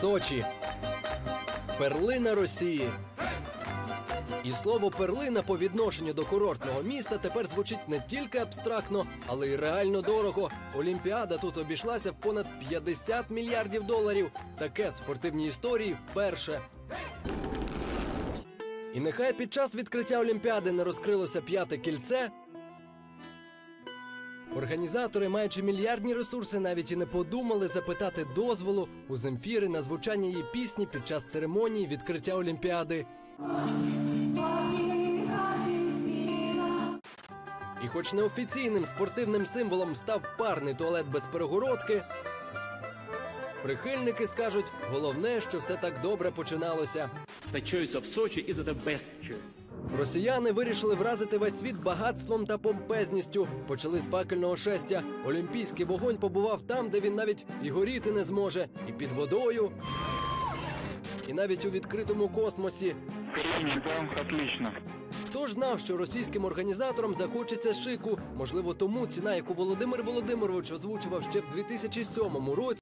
Сочі. Перлина Росії. І слово перлина по відношенню до курортного міста тепер звучить не тільки абстрактно, але й реально дорого. Олімпіада тут обійшлася в понад 50 мільярдів доларів. Таке в спортивній історії вперше. І нехай під час відкриття Олімпіади не розкрилося п'яте кільце. Організатори, маючи мільярдні ресурси, навіть і не подумали запитати дозволу у Земфіри на звучання її пісні під час церемонії відкриття Олімпіади. І хоч неофіційним спортивним символом став парний туалет без перегородки, прихильники скажуть, головне, що все так добре починалося. The choice of Sochi is the best choice. Росіяни вирішили вразити весь світ багатством та помпезністю. Почали з факельного шестя. Олімпійський вогонь побував там, де він навіть і горіти не зможе, і під водою, і навіть у відкритому космосі. Да? Отлично. Хто ж знав, що російським організаторам захочеться шику? Можливо, тому ціна, яку Володимир Володимирович озвучував ще в 2007 році,